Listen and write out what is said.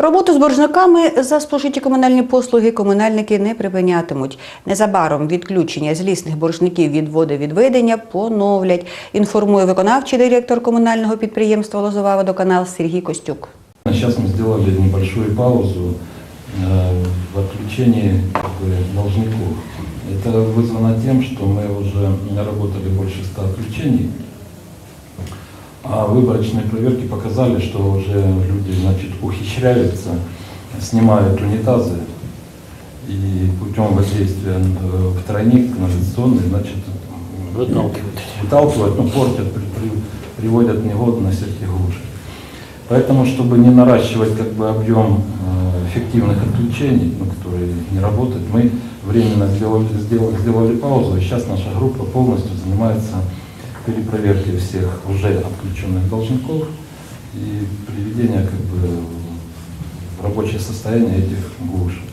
Роботу з боржниками за спожиті комунальні послуги комунальники не припинятимуть. Незабаром відключення злісних боржників від водовідведення поновлять, інформує виконавчий директор комунального підприємства Лозова водоканал Сергій Костюк. Сейчас мы сделали небольшую паузу э, в отключении как бы, должников. Это вызвано тем, что мы уже наработали больше 100 отключений, а выборочные проверки показали, что уже люди значит, ухищряются, снимают унитазы и путем воздействия э, в тройник канализационный, значит, Выталкивают. выталкивают, ну, портят, при- при- приводят негодность эти глуши. Поэтому, чтобы не наращивать как бы, объем э, эффективных отключений, ну, которые не работают, мы временно сделали, сделали, сделали паузу, и сейчас наша группа полностью занимается перепроверкой всех уже отключенных должников и приведения как бы, рабочее состояние этих глушек.